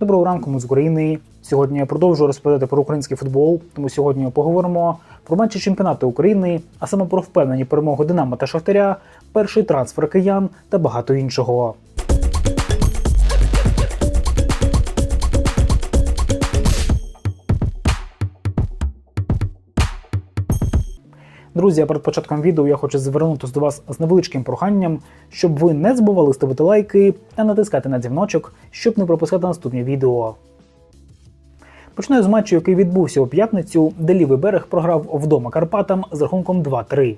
Доброго ранку, ми з України. Сьогодні я продовжую розповідати про український футбол. Тому сьогодні ми поговоримо про матчі чемпіонату України, а саме про впевнені перемоги Динамо та Шахтаря, перший трансфер киян та багато іншого. Друзі, а перед початком відео я хочу звернутися до вас з невеличким проханням, щоб ви не забували ставити лайки та натискати на дзвіночок, щоб не пропускати наступні відео. Починаю з матчу, який відбувся у п'ятницю, де лівий берег програв вдома Карпатам з рахунком 2-3.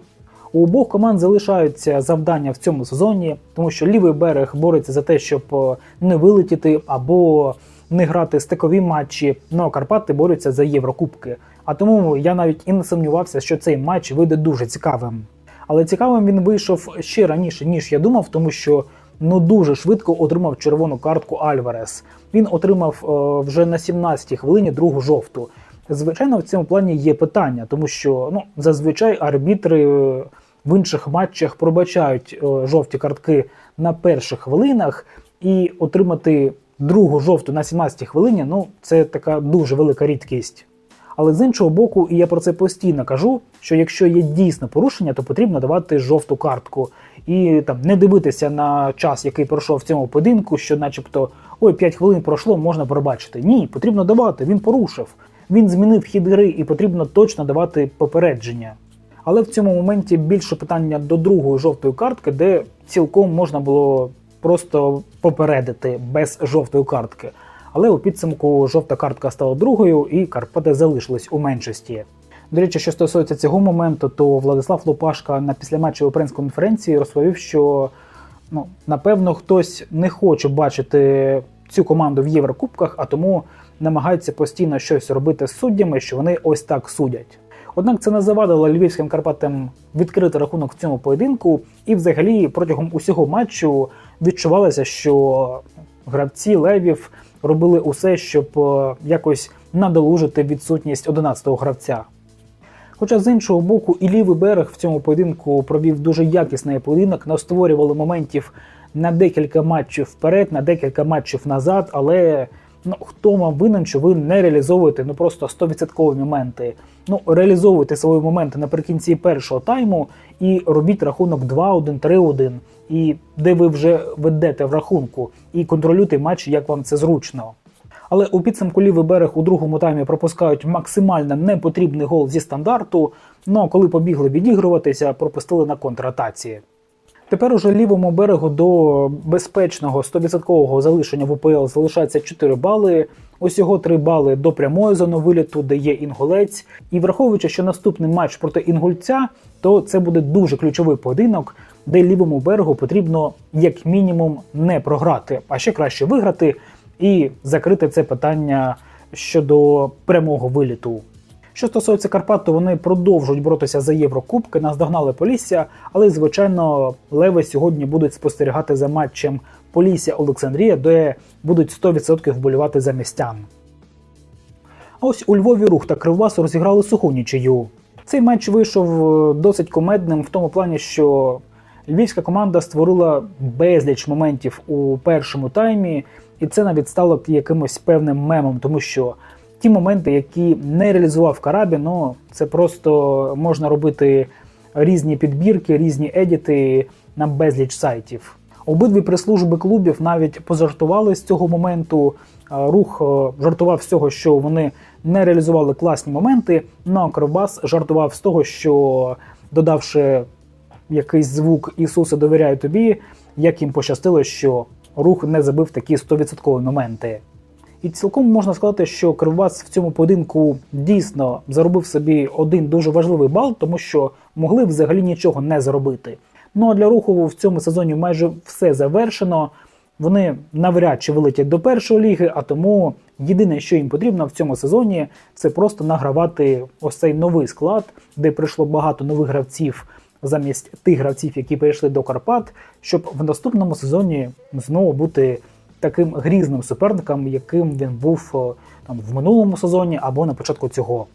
У обох команд залишаються завдання в цьому сезоні, тому що лівий берег бореться за те, щоб е, не вилетіти або не грати стикові матчі. Ну а Карпати борються за Єврокубки. А тому я навіть і не сумнівався, що цей матч вийде дуже цікавим. Але цікавим він вийшов ще раніше, ніж я думав, тому що ну дуже швидко отримав червону картку Альварес. Він отримав е, вже на 17-й хвилині другу жовту. Звичайно, в цьому плані є питання, тому що ну зазвичай арбітри е, в інших матчах пробачають е, жовті картки на перших хвилинах і отримати другу жовту на 17-й хвилині. Ну це така дуже велика рідкість. Але з іншого боку, і я про це постійно кажу: що якщо є дійсно порушення, то потрібно давати жовту картку і там не дивитися на час, який пройшов в цьому поєдинку, що, начебто, ой, 5 хвилин пройшло, можна пробачити. Ні, потрібно давати. Він порушив. Він змінив хід гри і потрібно точно давати попередження. Але в цьому моменті більше питання до другої жовтої картки, де цілком можна було просто попередити без жовтої картки. Але у підсумку жовта картка стала другою, і Карпати залишились у меншості. До речі, що стосується цього моменту, то Владислав Лопашка на післяматчевій прес-конференції розповів, що ну, напевно хтось не хоче бачити цю команду в Єврокубках, а тому намагається постійно щось робити з суддями, що вони ось так судять. Однак це не завадило львівським Карпатам відкрити рахунок в цьому поєдинку, і взагалі протягом усього матчу відчувалося, що гравці левів робили усе, щоб е, якось надолужити відсутність 11-го гравця. Хоча з іншого боку, і лівий берег в цьому поєдинку провів дуже якісний поєдинок, настворювали моментів на декілька матчів вперед, на декілька матчів назад, але ну, хто вам винен, що ви не реалізовуєте ну просто 100% моменти. Ну, реалізовуйте свої моменти наприкінці першого тайму і робіть рахунок 2-1, 3-1, і де ви вже ведете в рахунку, і контролюйте матч, як вам це зручно. Але у підсумку лівий берег у другому таймі пропускають максимально непотрібний гол зі стандарту. Ну а коли побігли відігруватися, пропустили на контратації. Тепер уже лівому берегу до безпечного 100% залишення в УПЛ залишається 4 бали. Усього 3 бали до прямої зони виліту, де є інгулець. І враховуючи, що наступний матч проти інгульця, то це буде дуже ключовий поєдинок, де лівому берегу потрібно як мінімум не програти, а ще краще виграти і закрити це питання щодо прямого виліту. Що стосується Карпат, то вони продовжують боротися за Єврокубки, наздогнали Полісся, але, звичайно, Леви сьогодні будуть спостерігати за матчем Полісся Олександрія, де будуть 100% вболівати за містян. А ось у Львові рух та Кривбас розіграли суху нічию. Цей матч вийшов е, досить комедним в тому плані, що львівська команда створила безліч моментів у першому таймі, і це навіть стало якимось певним мемом, тому що ті моменти, які не реалізував Карабі, ну це просто можна робити різні підбірки, різні едіти на безліч сайтів. Обидві прес-служби клубів навіть пожартували з цього моменту. Е, Рух е, жартував з того, що вони не реалізували класні моменти. Ну а Кривбас жартував з того, що додавши якийсь звук Ісуса довіряю тобі, як їм пощастило, що рух не забив такі 100% моменти. І цілком можна сказати, що Кривбас в цьому поєдинку дійсно заробив собі один дуже важливий бал, тому що могли взагалі нічого не заробити. Ну а для руху в цьому сезоні майже все завершено. Вони навряд чи вилетять до першої ліги, а тому єдине, що їм потрібно в цьому сезоні, це просто награвати ось цей новий склад, де прийшло багато нових гравців замість тих гравців, які перейшли до Карпат, щоб в наступному сезоні знову бути таким грізним суперником, яким він був там в минулому сезоні або на початку цього.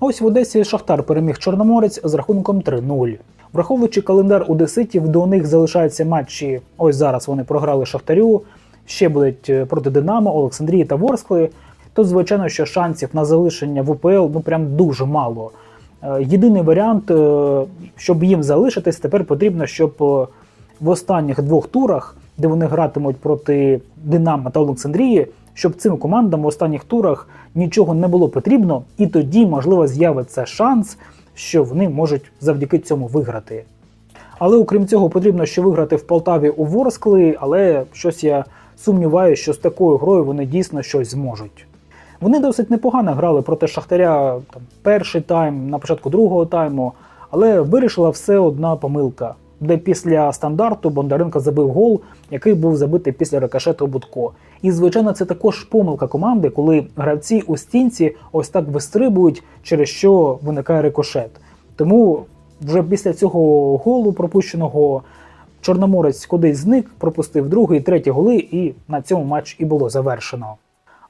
Ось в Одесі Шахтар переміг Чорноморець з рахунком 3-0. Враховуючи календар Одеситів, до них залишаються матчі. Ось зараз вони програли Шахтарю. ще будуть е, проти Динамо, Олександрії та Ворскли, то звичайно, що шансів на залишення в УПЛ ну прям дуже мало. Е, Єдиний варіант, е, щоб їм залишитись, тепер потрібно, щоб е, в останніх двох турах, де вони гратимуть проти Динамо та Олександрії, щоб цим командам в останніх турах нічого не було потрібно, і тоді, можливо, з'явиться шанс, що вони можуть завдяки цьому виграти. Але окрім цього, потрібно ще виграти в Полтаві у Ворскли, але щось я сумніваюся, що з такою грою вони дійсно щось зможуть. Вони досить непогано грали проти Шахтаря там, перший тайм, на початку другого тайму, але вирішила все одна помилка, де після стандарту Бондаренко забив гол, який був забитий після рикошету Будко. І, звичайно, це також помилка команди, коли гравці у стінці ось так вистрибують, через що виникає рикошет. Тому вже після цього голу пропущеного Чорноморець кудись зник, пропустив другий, третій голи, і на цьому матч і було завершено.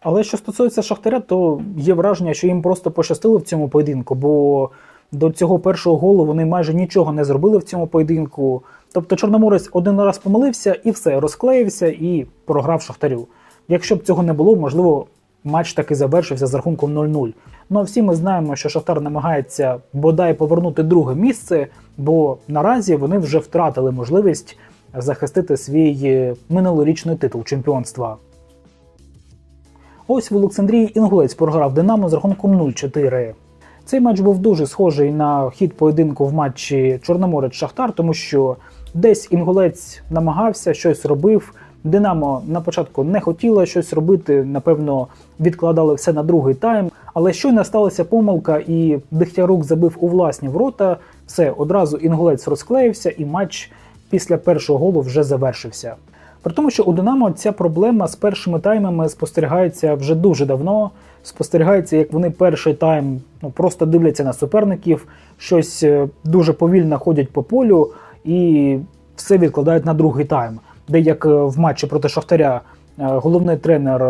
Але що стосується Шахтаря, то є враження, що їм просто пощастило в цьому поєдинку, бо до цього першого голу вони майже нічого не зробили в цьому поєдинку. Тобто Чорноморець один раз помилився і все, розклеївся і програв Шахтарю. Якщо б цього не було, можливо, матч таки завершився з рахунком 0-0. Ну всі ми знаємо, що Шахтар намагається бодай повернути друге місце, бо наразі вони вже втратили можливість захистити свій е, минулорічний титул чемпіонства. Ось в Олександрії Інгулець програв Динамо з рахунком 0-4. Цей матч був дуже схожий на хід поєдинку в матчі Чорноморець Шахтар, тому що десь Інгулець намагався щось робив. Динамо на початку не хотіло щось робити, напевно, відкладали все на другий тайм. Але щойно сталася помилка, і Дегтярук забив у власні ворота. Все одразу інгулець розклеївся, і матч після першого голу вже завершився. При тому, що у Динамо ця проблема з першими таймами спостерігається вже дуже давно. Спостерігається, як вони перший тайм ну, просто дивляться на суперників, щось е, дуже повільно ходять по полю і все відкладають на другий тайм. Де як е, в матчі проти Шахтаря е, головний тренер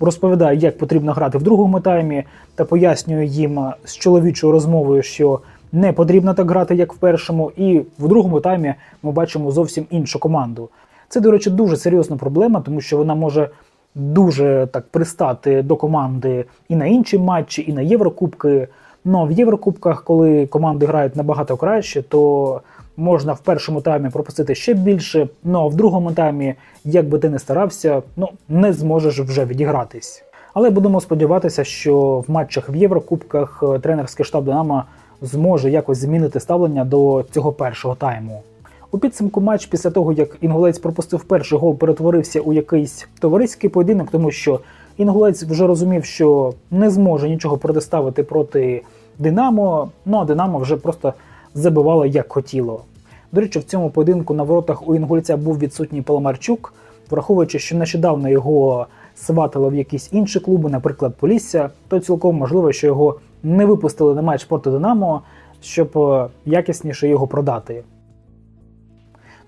розповідає, як потрібно грати в другому таймі, та пояснює їм з чоловічою розмовою, що не потрібно так грати, як в першому, і в другому таймі ми бачимо зовсім іншу команду. Це, до речі, дуже серйозна проблема, тому що вона може дуже так пристати до команди і на інші матчі, і на Єврокубки. Ну в Єврокубках, коли команди грають набагато краще, то можна в першому таймі пропустити ще більше. Ну а в другому таймі, як би ти не старався, ну не зможеш вже відігратись. Але будемо сподіватися, що в матчах в Єврокубках е, тренерський штаб Динамо зможе якось змінити ставлення до цього першого тайму. У підсумку матч після того, як інгулець пропустив перший гол, перетворився у якийсь товариський поєдинок, тому що інгулець вже розумів, що не зможе нічого протиставити проти Динамо. Ну а Динамо вже просто забивало як хотіло. До речі, в цьому поєдинку на воротах у інгульця був відсутній Паламарчук, враховуючи, що нещодавно його сватали в якісь інші клуби, наприклад, Полісся, то цілком можливо, що його не випустили на матч проти Динамо, щоб е, якісніше його продати.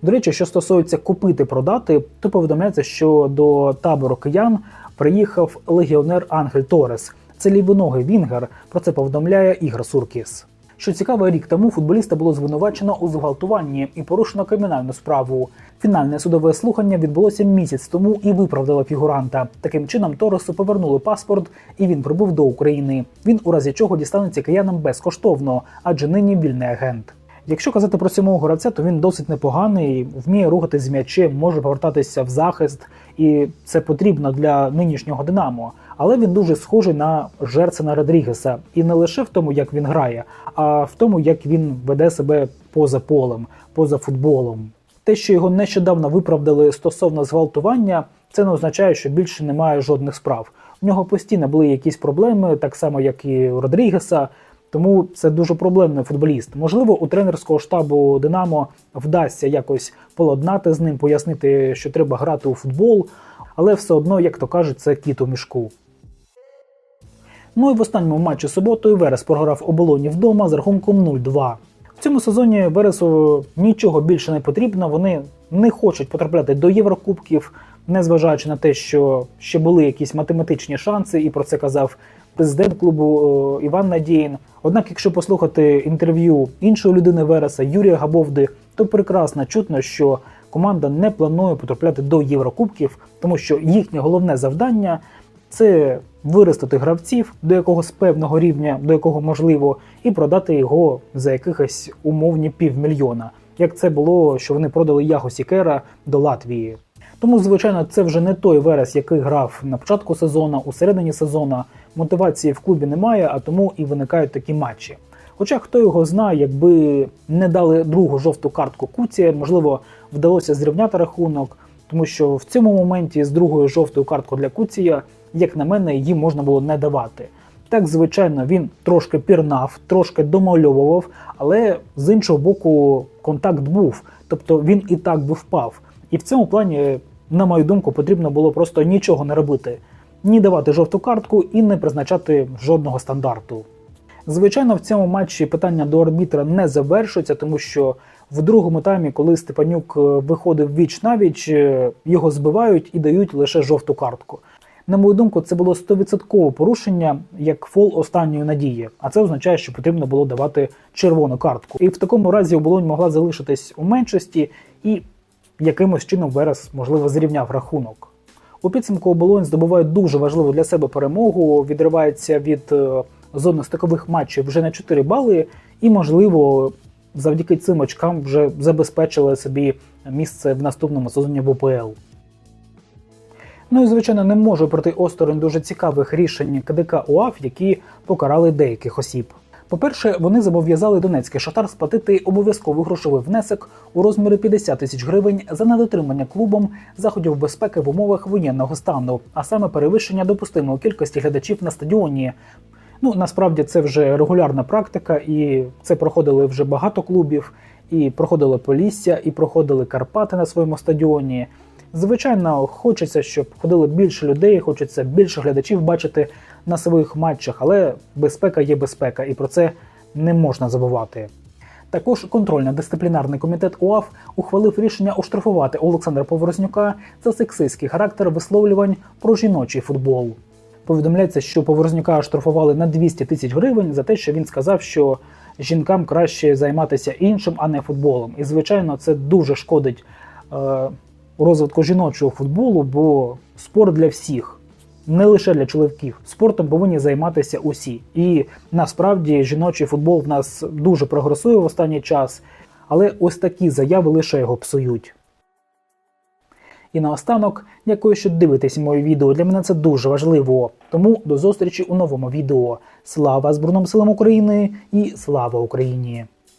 До речі, що стосується купити продати, то повідомляється, що до табору киян приїхав легіонер Ангель Торес. Це лівоногий Вінгер. Про це повідомляє Ігор Суркіс. Що цікаво, рік тому футболіста було звинувачено у зґвалтуванні і порушено кримінальну справу. Фінальне судове слухання відбулося місяць тому і виправдало фігуранта. Таким чином Торесу повернули паспорт, і він прибув до України. Він у разі чого дістанеться киянам безкоштовно, адже нині вільний агент. Якщо казати про самого гравця, то він досить непоганий, вміє рухатись з м'ячем, може повертатися в захист, і це потрібно для нинішнього Динамо. Але він дуже схожий на Жерсена Родрігеса, і не лише в тому, як він грає, а в тому, як він веде себе поза полем, поза футболом. Те, що його нещодавно виправдали стосовно зґвалтування, це не означає, що більше немає жодних справ. У нього постійно були якісь проблеми, так само як і Родрігеса. Тому це дуже проблемний футболіст. Можливо, у тренерського штабу Динамо вдасться якось поладнати з ним, пояснити, що треба грати у футбол, але все одно, як то кажуть, це кіт у мішку. Ну і в останньому матчі суботою Верес програв оболоні вдома з рахунком 0-2. В цьому сезоні Вересу нічого більше не потрібно. Вони не хочуть потрапляти до Єврокубків, незважаючи на те, що ще були якісь математичні шанси, і про це казав президент клубу е, Іван Надіїн. Однак, якщо послухати інтерв'ю іншої людини Вереса Юрія Габовди, то прекрасно чутно, що команда не планує потрапляти до Єврокубків, тому що їхнє головне завдання це виростити гравців до якогось певного рівня, до якого можливо, і продати його за якихось умовні півмільйона. Як це було, що вони продали Яго Сікера до Латвії. Тому, звичайно, це вже не той Верес, який грав на початку сезону, у середині сезону. Мотивації в клубі немає, а тому і виникають такі матчі. Хоча хто його знає, якби не дали другу жовту картку Куці, можливо, вдалося зрівняти рахунок, тому що в цьому моменті з другою жовтою карткою для Куція, як на мене, її можна було не давати. Так, звичайно, він трошки пірнав, трошки домальовував, але з іншого боку, контакт був, тобто він і так би впав. І в цьому плані, на мою думку, потрібно було просто нічого не робити, ні давати жовту картку і не призначати жодного стандарту. Звичайно, в цьому матчі питання до арбітра не завершується, тому що в другому таймі, коли Степанюк е, виходив віч на віч, е, його збивають і дають лише жовту картку. На мою думку, це було 100% порушення як фол останньої надії, а це означає, що потрібно було давати червону картку. І в такому разі оболонь могла залишитись у меншості, і якимось чином Верес, можливо, зрівняв рахунок. У підсумку оболонь здобуває дуже важливу для себе перемогу, відривається від е, зони стикових матчів вже на 4 бали, і, можливо, завдяки цим очкам вже забезпечили собі місце в наступному сезоні в УПЛ. Ну і звичайно не можу пройти осторонь дуже цікавих рішень КДК УАФ, які покарали деяких осіб. По-перше, вони зобов'язали Донецький шатар сплатити обов'язковий грошовий внесок у розмірі 50 тисяч гривень за недотримання клубом заходів безпеки в умовах воєнного стану, а саме перевищення допустимої кількості глядачів на стадіоні. Ну насправді це вже регулярна практика, і це проходили вже багато клубів, і проходило Полісся, і проходили Карпати на своєму стадіоні. Звичайно, хочеться, щоб ходило більше людей, хочеться більше глядачів бачити на своїх матчах, але безпека є безпека, і про це не можна забувати. Також контрольно-дисциплінарний комітет УАФ ухвалив рішення оштрафувати Олександра Поворознюка за сексистський характер висловлювань про жіночий футбол. Повідомляється, що Поворознюка оштрафували на 200 тисяч гривень за те, що він сказав, що жінкам краще займатися іншим, а не футболом. І звичайно, це дуже шкодить е, розвитку жіночого футболу, бо спорт для всіх. Не лише для чоловіків, спортом повинні займатися усі. І насправді жіночий футбол в нас дуже прогресує в останній час, але ось такі заяви лише його псують. І наостанок, дякую, що дивитесь моє відео. Для мене це дуже важливо. Тому до зустрічі у новому відео. Слава Збройним силам України і слава Україні!